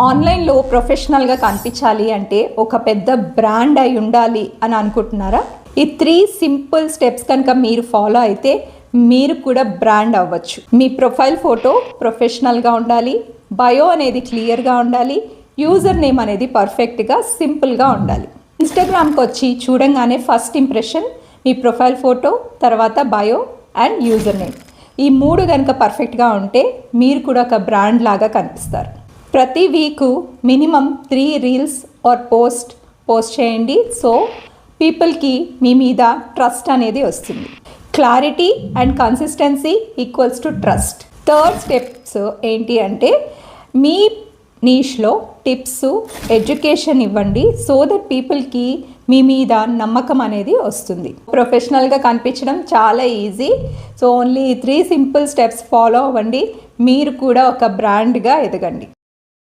ఆన్లైన్లో ప్రొఫెషనల్గా కనిపించాలి అంటే ఒక పెద్ద బ్రాండ్ అయి ఉండాలి అని అనుకుంటున్నారా? ఈ త్రీ సింపుల్ స్టెప్స్ కనుక మీరు ఫాలో అయితే మీరు కూడా బ్రాండ్ అవ్వచ్చు. మీ ప్రొఫైల్ ఫోటో ప్రొఫెషనల్గా ఉండాలి బయో అనేది క్లియర్గా ఉండాలి యూజర్ నేమ్ అనేది పర్ఫెక్ట్గా సింపుల్గా ఉండాలి. ఇన్స్టాగ్రామ్కి వచ్చి చూడంగానే ఫస్ట్ ఇంప్రెషన్ మీ ప్రొఫైల్ ఫోటో తర్వాత బయో అండ్ యూజర్ నేమ్. ఈ మూడు కనుక పర్ఫెక్ట్గా ఉంటే మీరు కూడా ఒక బ్రాండ్ లాగా కనిపిస్తారు. ప్రతి week minimum three reels or post post చేయండి. సో పీపుల్కి మీ మీద ట్రస్ట్ అనేది వస్తుంది. Clarity and consistency equals to trust. Third steps ఏంటి అంటే మీ నీష్లో టిప్స్ ఎడ్యుకేషన్ ఇవ్వండి. సో దట్ పీపుల్కి మీ మీద నమ్మకం అనేది వస్తుంది. ప్రొఫెషనల్గా కనిపించడం చాలా easy. So only three simple steps follow అవ్వండి. మీరు కూడా ఒక బ్రాండ్గా ఎదగండి.